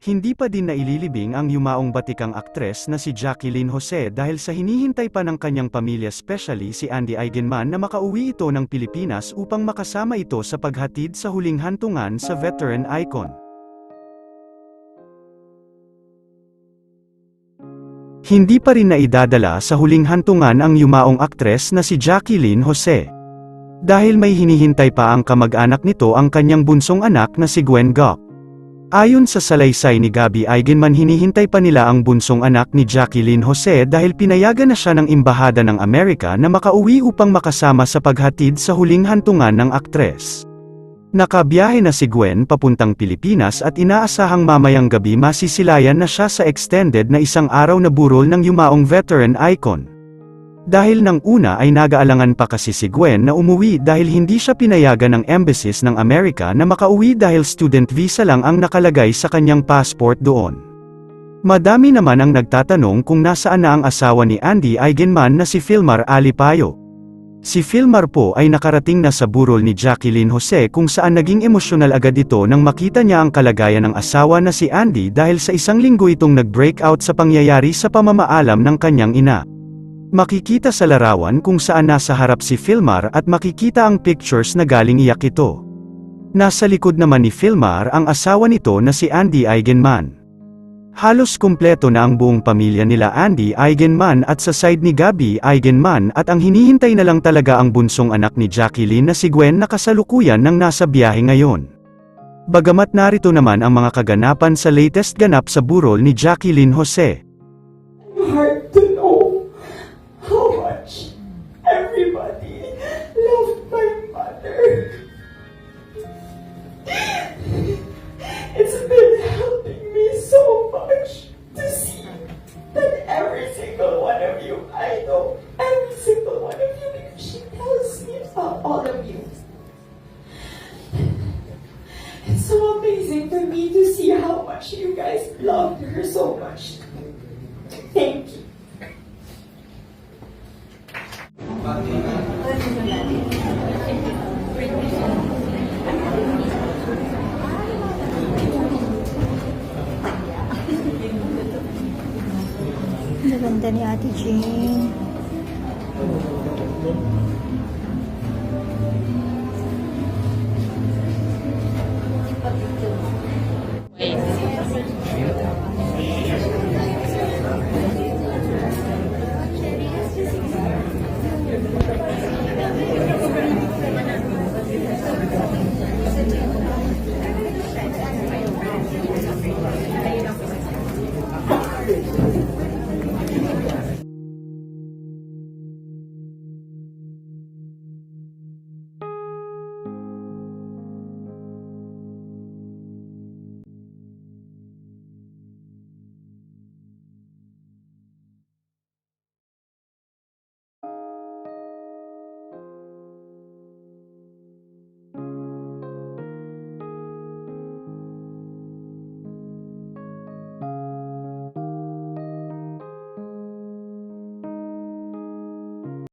Hindi pa din naililibing ang yumaong batikang aktres na si Jacqueline Jose dahil sa hinihintay pa ng kanyang pamilya especially si Andy Eigenman na makauwi ito ng Pilipinas upang makasama ito sa paghatid sa huling hantungan sa veteran icon. Hindi pa rin naidadala sa huling hantungan ang yumaong aktres na si Jacqueline Jose. Dahil may hinihintay pa ang kamag-anak nito ang kanyang bunsong anak na si Gwen Gok. Ayon sa salaysay ni Gabi Eigenman hinihintay pa nila ang bunsong anak ni Jacqueline Jose dahil pinayagan na siya ng Imbahada ng Amerika na makauwi upang makasama sa paghatid sa huling hantungan ng aktres. Nakabiyahe na si Gwen papuntang Pilipinas at inaasahang mamayang gabi masisilayan na siya sa extended na isang araw na burol ng yumaong veteran icon. Dahil nang una ay nagaalangan pa kasi si Gwen na umuwi dahil hindi siya pinayagan ng embassies ng Amerika na makauwi dahil student visa lang ang nakalagay sa kanyang passport doon. Madami naman ang nagtatanong kung nasaan na ang asawa ni Andy Eigenman na si Filmar Alipayo. Si Filmar po ay nakarating na sa burol ni Jacqueline Jose kung saan naging emosyonal agad ito nang makita niya ang kalagayan ng asawa na si Andy dahil sa isang linggo itong nag-breakout sa pangyayari sa pamamaalam ng kanyang ina. Makikita sa larawan kung saan nasa harap si Filmar at makikita ang pictures na galing iyak ito. Nasa likod naman ni Filmar ang asawa nito na si Andy Eigenman. Halos kumpleto na ang buong pamilya nila Andy Eigenman at sa side ni Gabi Eigenman at ang hinihintay na lang talaga ang bunsong anak ni Jacqueline na si Gwen na kasalukuyan ng nasa biyahe ngayon. Bagamat narito naman ang mga kaganapan sa latest ganap sa burol ni Jacqueline Jose. hard to for me to see how much you guys loved her so much. Thank you. Ang ganda ni Ate Jane.